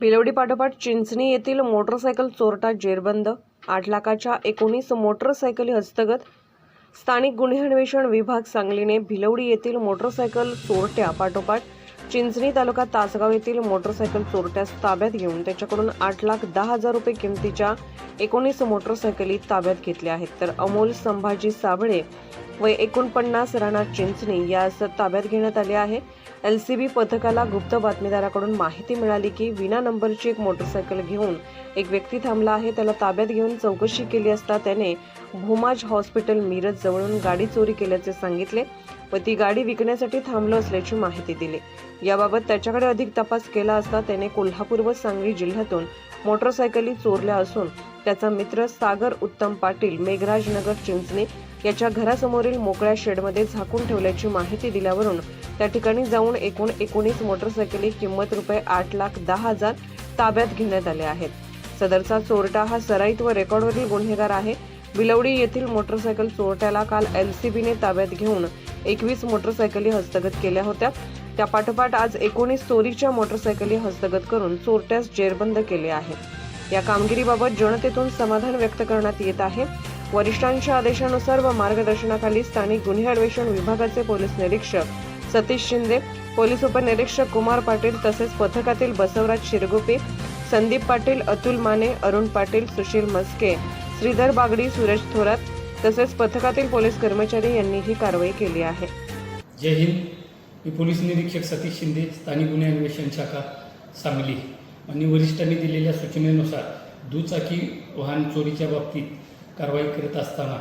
भिलवडी पाठोपाठ चिंचणी येथील मोटरसायकल चोरटा जेरबंद. आठ लाखाच्या एकोणीस मोटरसायकली हस्तगत. स्थानिक गुन्हे अन्वेषण विभाग सांगलीने भिलवडी येथील मोटरसायकल चोरट्या पाठोपाठ चिंचणी तालुका तासगाव येथील मोटरसायकल चोरट्यास ताब्यात घेऊन त्याच्याकडून आठ लाख दहा हजार रुपये किमतीच्या एकोणीस मोटरसायकली ताब्यात घेतल्या आहेत. तर अमोल संभाजी साबळे वय एकोणपन्नास राणा चिंचणी यास ताब्यात घेण्यात आले आहे. एल सी बी पथकाला गुप्त बातमीदाराकडून माहिती मिळाली की विना नंबरची एक मोटरसायकल घेऊन एक व्यक्ती थांबला आहे. त्याला ताब्यात घेऊन चौकशी केली असता त्याने भूमाज हॉस्पिटल मिरज जवळून गाडी चोरी केल्याचे सांगितले व ती गाडी विकण्यासाठी थांबलो असल्याची माहिती दिली. याबाबत त्याच्याकडे अधिक तपास केला असता त्याने कोल्हापूर व सांगली जिल्ह्यातून मोटरसायकली चोरल्या असून त्याचा मित्र सागर उत्तम पाटील मेघराज नगर चिंचणी याच्या घरासमोरील मोकळ्या शेडमध्ये झाकून ठेवल्याची माहिती दिल्यावरून त्या ठिकाणी जाऊन एकूण एकोणीस मोटरसायकली किंमत रुपये आठ लाख दहा हजार ताब्यात घेण्यात आले आहेत. सदरचा चोरटा हा सराईत व रेकॉर्डवरील गुन्हेगार आहे. बिलवडी येथील मोटरसायकल चोरट्याला काल एलसीबीने ताब्यात घेऊन एकवीस मोटरसायकली हस्तगत केल्या होत्या. त्या पाठोपाठ आज एकोणीस चोरीच्या मोटरसायकली हस्तगत करून चोरट्यास जेरबंद केले आहे. या कामगिरीबाबत जनतेतून समाधान व्यक्त करण्यात येत आहे. वरिष्ठांच्या आदेशानुसार व मार्गदर्शनाखाली स्थानिक गुन्हे अन्वेषण विभागाचे पोलीस निरीक्षक सतीश शिंदे पोलीस उपनिरीक्षक कुमार पाटील तसेच पथकातील बसवराज शिरगुपे संदीप पाटील अतुल माने अरुण पाटील सुशील मस्के श्रीधर बागडी सूरज थोरात तसेच पथकातील पोलीस कर्मचारी यांनी ही कारवाई केली आहे. जय हिंद. मी पोलीस निरीक्षक सतीश शिंदे स्थानिक गुन्हे अन्वेषण शाखा सांगली. आणि वरिष्ठांनी दिलेल्या सूचनेनुसार दुचाकी वाहन चोरीच्या बाबतीत कारवाई करत असताना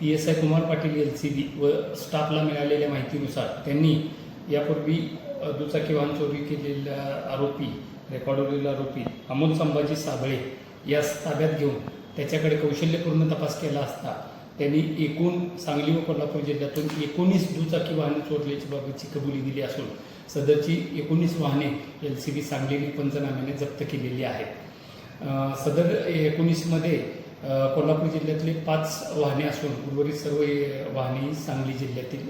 P S I Kumar Patil L C B व स्टाफला मिळालेल्या माहितीनुसार त्यांनी यापूर्वी दुचाकी वाहन चोरी केलेला आरोपी रेकॉर्डवरील आरोपी अमोल संभाजी साबळे यास ताब्यात घेऊन त्याच्याकडे कौशल्यपूर्ण तपास केला असता त्यांनी एकूण सांगली व कोल्हापूर जिल्ह्यातून एकोणीस दुचाकी वाहने चोरल्याची बाबतची कबुली दिली असून सदरची एकोणीस वाहने एल सी बी सांगलीने पंचनाम्याने जप्त केलेली आहेत. सदर एकोणीसमध्ये कोल्हापूर जिल्ह्यातले पाच वाहने असून उर्वरित सर्व वाहने ही सांगली जिल्ह्यातील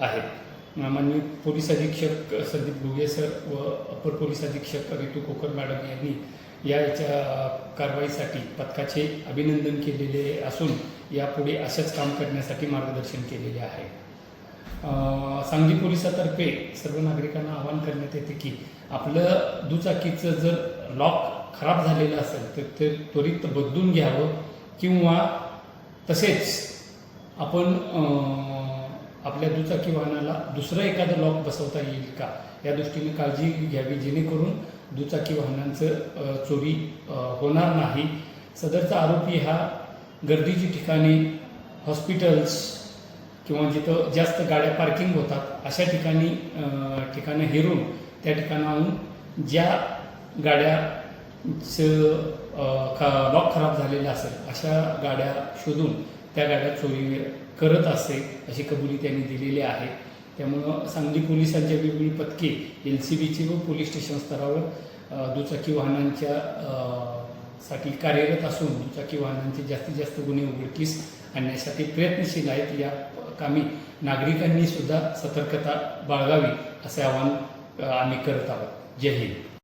आहेत. माननीय पोलीस अधीक्षक संदीप घुगे सर व अपर पोलीस अधीक्षक रितू कोकर मॅडम यांनी या याच्या कारवाईसाठी पथकाचे अभिनंदन केलेले असून यापुढे असंच काम करण्यासाठी मार्गदर्शन केलेले आहे. सांगली पोलिसातर्फे सर्व नागरिकांना आवाहन करण्यात येते की आपलं दुचाकीचं जर लॉक खराब झालेलं असेल तर ते त्वरित बदलून घ्यावं किंवा तसेच आपण आपल्या दुचाकी वाहनाला दुसरं एखादं लॉक बसवता येईल का? या दृष्टीने काळजी घ्यावी जेणेकरून दुचाकी वाहनांचं चोरी होणार नाही. सदरचा आरोपी हा गर्दीची ठिकाणी हॉस्पिटल्स किंवा जिथं जास्त गाड्या पार्किंग होतात अशा ठिकाणी ठिकाणं हेरून त्या ठिकाणाहून ज्या गाड्याचं खा लॉक खराब झालेला असेल अशा गाड्या शोधून त्या गाड्या चोरी करत असते अशी कबुली त्यांनी दिलेली आहे. त्यामुळं सांगली पोलिसांच्या वेगवेगळी पथके एल सी बीची व पोलीस स्टेशन स्तरावर दुचाकी वाहनांच्या साठी कार्यरत असून दुचाकी वाहनांचे जास्तीत जास्त गुन्हे उघडकीस आणण्यासाठी प्रयत्नशील आहेत. या कामी नागरिकांनी सुद्धा सतर्कता बाळगावी असे आवाहन आम्ही करत आहोत. जय हिंद.